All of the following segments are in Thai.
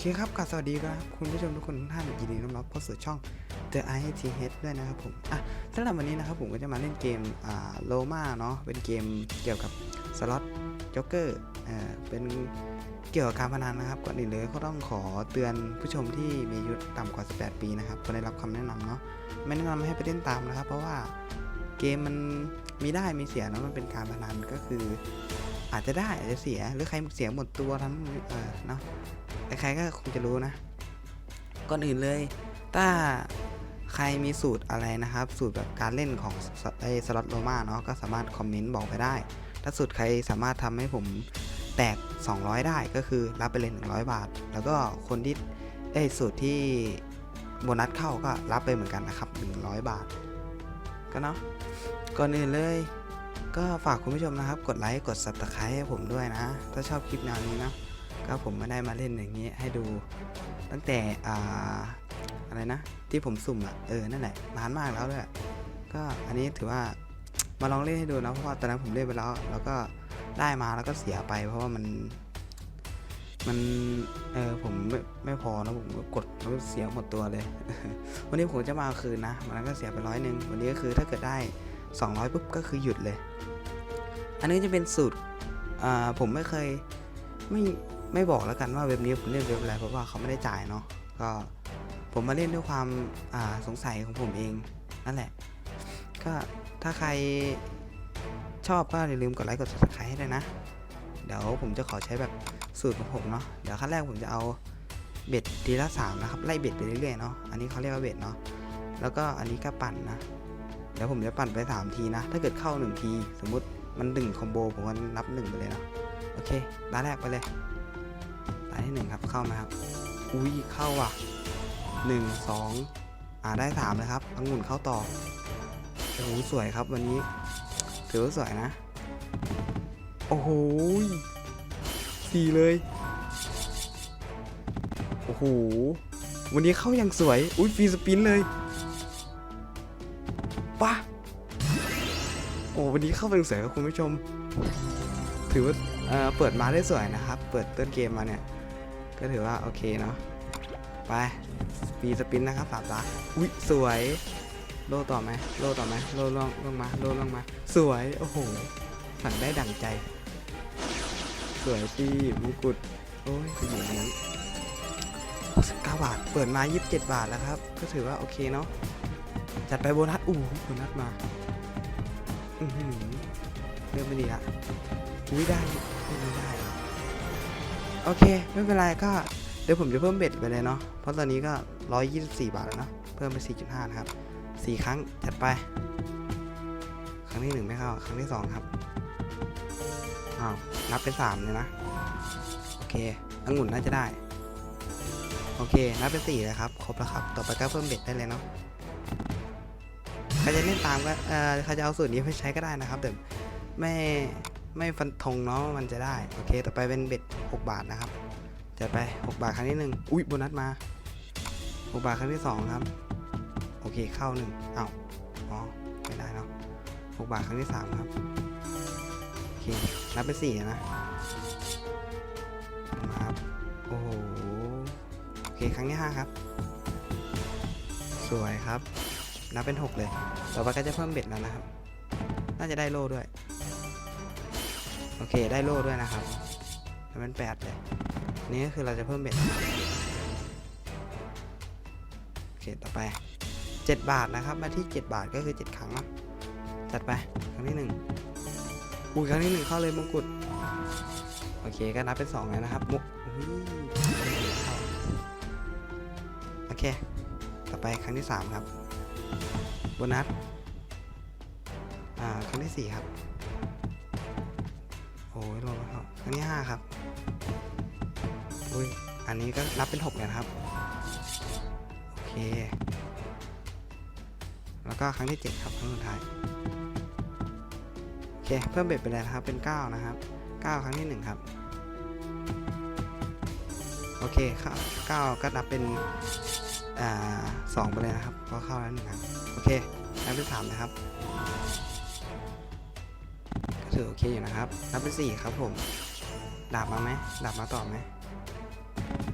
เคครับกราบสวัสดีครับคุณผู้ชมทุกคนทุกท่านยินดีต้อนรับเข้าสู่ช่อง The i t h ด้วยนะครับผมอะสำหรับวันนี้นะครับผมก็จะมาเล่นเกมอ่าโลมาเนาะเป็นเกมเกี่ยวกับสล็อตจ็อกเกอร์อ่าเป็นเกี่ยวกับการพนันนะครับก่อนอื่นเลยก็ต้องขอเตือนผู้ชมที่มีอายุต่ำกว่า 18 ปีนะครับควรได้รับคำแนะนำเนาะไม่แนะนำให้ไปเล่นตามนะครับ เพราะว่า เกมมันมีได้มีเสียเนาะมันเป็นการพนันก็คือ อาจจะได้อาจจะเสียหรือใครเสียหมดตัวทั้งเออเนาะใครก็คงจะรู้นะ ก่อนอื่นเลย ถ้าใครมีสูตรอะไรนะครับ สูตรแบบการเล่นของไอสล็อตโรมาเนาะก็สามารถคอมเมนต์บอกไปได้ ถ้าสูตรใครสามารถทำให้ผมแตก 200 ได้ก็คือรับไปเลย 100 บาท แล้วก็คนที่ไอยสูตรที่โบนัสเข้าก็รับไปเหมือนกันนะครับ 100 บาท ก็เนาะก่อนอื่นเลย ก็ฝากคุณผู้ชมนะครับ กดไลค์กด subscribe ให้ผมด้วยนะ ถ้าชอบคลิปแนวนี้เนาะก็ผมไม่ได้มาเล่นอย่างนี้ให้ดู ตั้งแต่อ่าอะไรนะ ที่ผมสุ่มอะเออนั่นแหละนานมากแล้วด้วยก็อันนี้ถือว่ามาลองเล่นให้ดูนะเพราะว่าตอนนั้นผมเล่นไปแล้ว แล้วก็ได้มาแล้วก็เสียไป เพราะว่ามัน มันเออผมไม่ไม่พอนะผมกดแล้วเสียหมดตัวเลย วันนี้ผมจะมาคืนนะวันนั้นก็เสียไปร้อยหนึ่งวันนี้ก็คือถ้าเกิดได้ 200ปุ๊บก็คือหยุดเลย อันนี้จะเป็นสูตรอ่าผมไม่เคยไม่ไม่บอกแล้วกันว่าเว็บนี้ผมเล่นเว็บอะไรเพราะว่าเขาไม่ได้จ่ายเนาะก็ผมมาเล่นด้วยความอ่าสงสัยของผมเองนั่นแหละ ก็ถ้าใครชอบก็อย่าลืมกดไลค์กด subscribe ให้ด้วยนะ เดี๋ยวผมจะขอใช้แบบ สูตรของผมเนาะเดี๋ยวขั้นแรกผมจะเอาเบ็ดทีละสามนะครับไล่เบ็ดไปเรื่อยๆเนาะอันนี้เขาเรียกว่าเบ็ดเนาะแล้วก็อันนี้ก็ปั่นนะเดี๋ยวผมจะปั่นไปสามทีนะ ถ้าเกิดเข้าหนึ่งที สมมุติมันดึงคอมโบผมก็นับหนึ่งไปเลยเนาะโอเคตาแรกไปเลยตาที่หนึ่งครับเข้าไหมครับ อุ้ยเข้าว่ะหนึ่งสองอ่าได้สามเลยครับองุ่นเข้าต่อโอ้โหสวยครับวันนี้ถือว่าสวยนะ โอ้โห สี่เลย โอ้โห วันนี้เข้าอย่างสวย อุ้ยฟรีสปินเลยป้าโอ้วันนี้เข้าเป็นสวยครับคุณผู้ชม ถือว่าเอ่อเปิดมาได้สวยนะครับ เปิดต้นเกมมาเนี่ย ก็ถือว่าโอเคเนาะ ไปฟรีสปินนะครับสามตาอุ้ยสวย โลต่อไหมโลต่อไหมโลลงลงมา โลลงมา สวย โอ้โหสั่งได้ดั่งใจ สวยพี่มงกุฎโอ้ยเป็นอย่างนั้น69บาท เปิดมา 27 บาทแล้วครับ ก็ถือว่าโอเคเนาะ จัดไปโบนัส อู้โบนัสมา อือหือเริ่มไม่ดีละอุ้ยได้ไม่ได้ โอเค ไม่เป็นไรก็ เดี๋ยวผมจะเพิ่มเบ็ดไปเลยเนาะ เพราะตอนนี้ก็ 124 บาทแล้วเนาะเพิ่มไป 4.5 นะครับ 4 ครั้ง จัดไป ครั้งที่ 1 ไม่เข้า ครั้งที่ 2 ครับ อ้าวนับเป็น3เลยนะ โอเคองุ่นน่าจะได้ โอเค นับเป็น4เลยครับ ครบแล้วครับ ต่อไปก็เพิ่มเบ็ดได้เลยเนาะ ใครจะเล่นตามก็ เอ่อ ใครจะเอาสูตรนี้ไปใช้ก็ได้นะครับแต่ไม่ไม่ฟันธงเนาะมันจะได้ โอเค ต่อไปเป็นเบ็ด6บาทนะครับจัดไป6บาทครั้งที่หนึ่งอุ้ยโบนัสมา6บาทครั้งที่2ครับ โอเค เข้าหนึ่งอ้าว อ๋อ ไม่ได้เนาะ6บาทครั้งที่3ครับ นับเป็น4นะมาครับโอ้โห โอเค ครั้งที่5ครับ สวยครับ นับเป็น6เลย ต่อไปก็จะเพิ่มเบ็ดแล้วนะครับ น่าจะได้โล่ด้วย โอเค ได้โล่ด้วยนะครับนับเป็น8เลย นี่ก็คือเราจะเพิ่มเบ็ด โอเค ต่อไป7บาทนะครับ มาที่7บาทก็คือ7ครั้งนะจัดไป ครั้งที่1 อุ้ยครั้งที่1เข้าเลยมงกุฎโอเคก็นับเป็น2แล้วนะครับมุกอุ้ยเข้าโอเค ต่อไปครั้งที่3ครับโบนัสอ่าครั้งที่4ครับโอ้ยลงแล้วครับครั้งที่5ครับอุ้ยอันนี้ก็นับเป็น6เลยนะครับโอเคแล้วก็ครั้งที่7ครับครั้งสุดท้าย เคเพิ่มเบ็ดไปเลยนะครับเป็น 9 นะครับ 9 ครั้งที่ 1 ครับ โอเคครับ9ก็นับเป็นอ่าสองไปเลยนะครับเพราะเข้าแล้วหนึ่งครับโอเคนับเป็นสามนะครับก็ถือโอเคอยู่นะครับ นับเป็นสี่ครับผมดาบมาไหมดาบมาต่อไหม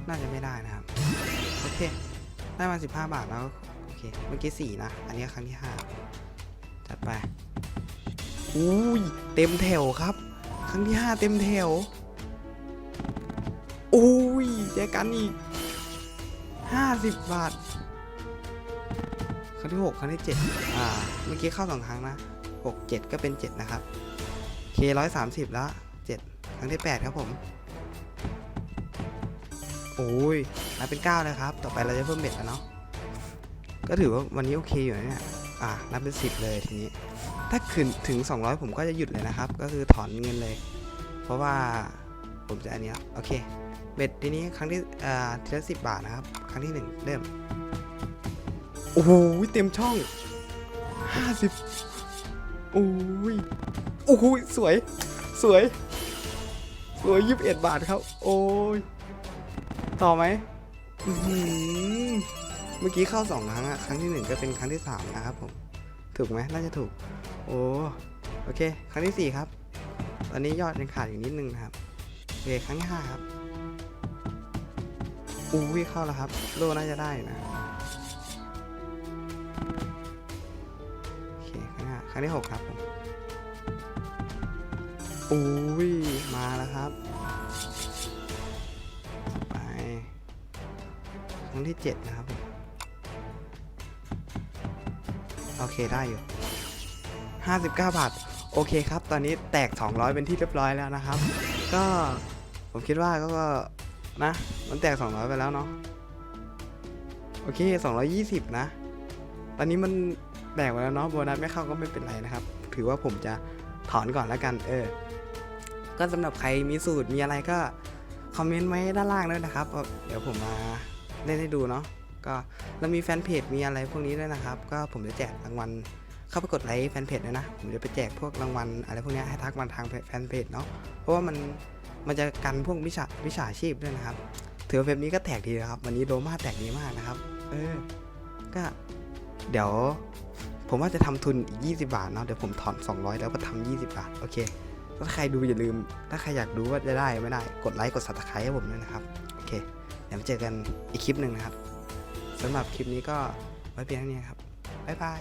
น่าจะไม่ได้นะครับ โอเค ได้มา 15 บาทแล้ว โอเค เมื่อกี้ 4 นะ อันนี้ครั้งที่ 5 จัดไป อุ้ยเต็มแถวครับ ครั้งที่5เต็มแถวอุ้ยแจกันอีก50บบาท ครั้งที่6ครั้งที่7อ่า เมื่อกี้เข้าสองครั้งนะ6 7ก็เป็น7นะครับเคร้อยสามสิบแล้ว7ครั้งที่8ครับผมโอ้ยนับเป็น9เลยครับ ต่อไปเราจะเพิ่มเบ็ดแล้วเนาะ ก็ถือว่าวันนี้โอเคอยู่นะเนี่ย อะนับเป็น10เลยทีนี้ ถ้าขึ้นถึง 200 ผมก็จะหยุดเลยนะครับ ก็คือถอนเงินเลย เพราะว่าผมจะอันนี้แล้วโอเค เบ็ดทีนี้ครั้งที่อ่าทีละสิบบาทนะครับ ครั้งที่หนึ่งเริ่ม โอ้โหเต็มช่อง50โอ้ยโอ้โหสวย สวย สวยยี่สิบเอ็ดบาทครับ โอ้ย ต่อไหมอื้อหือเมื่อกี้เข้าสองครั้งอะครั้งที่หนึ่งก็เป็นครั้งที่สามนะครับผม ถูกไหมน่าจะถูก โอ้โอเค ครั้งที่สี่ครับ ตอนนี้ยอดยังขาดอยู่นิดนึงนะครับโอเคครั้งที่ห้าครับอู้ยเข้าแล้วครับ โลน่าจะได้นะโอเคครั้งที่ห้าครั้งที่หกครับผมอุ้ยมาแล้วครับไปครั้งที่เจ็ดนะครับ อเคได้อยู่ 59 บาท โอเคครับ ตอนนี้แตก 200 เป็นที่เรียบร้อยแล้วนะครับ ก็ผมคิดว่าก็นะ มันแตก 200 ไปแล้วเนาะ โอเค 220 นะ ตอนนี้มันแตกไปแล้วเนาะ โบนัสไม่เข้าก็ไม่เป็นไรนะครับ ถือว่าผมจะถอนก่อนแล้วกัน เออ ก็สำหรับใครมีสูตรมีอะไรก็คอมเมนต์ไว้ด้านล่างด้วยนะครับ เดี๋ยวผมมาเล่นให้ดูเนาะ ก็เรามีแฟนเพจมีอะไรพวกนี้ด้วยนะครับ ก็ผมจะแจกรางวัลเข้าไปกดไลค์แฟนเพจด้วยนะ ผมจะไปแจกพวกรางวัลอะไรพวกนี้ให้ทักมาทางแฟนเพจเนาะเพราะว่ามันมันจะกันพวกวิชาวิชาชีพด้วยนะครับถือว่าเว็บนี้ก็แตกดีนะครับ วันนี้โดมาแตกดีมากนะครับ เออ ก็เดี๋ยว ผมว่าจะทำทุนอีก20 บาทเนาะเดี๋ยวผมถอน 200 แล้วก็ทำ20 บาท โอเค ถ้าใครดูอย่าลืม ถ้าใครอยากดูว่าจะได้ไม่ได้ กดไลค์กด subscribe ให้ผมด้วยนะครับ โอเค เดี๋ยวเจอกันอีกคลิปหนึ่งนะครับ สำหรับคลิปนี้ก็ไว้เพียงเท่านี้ครับ บ๊ายบาย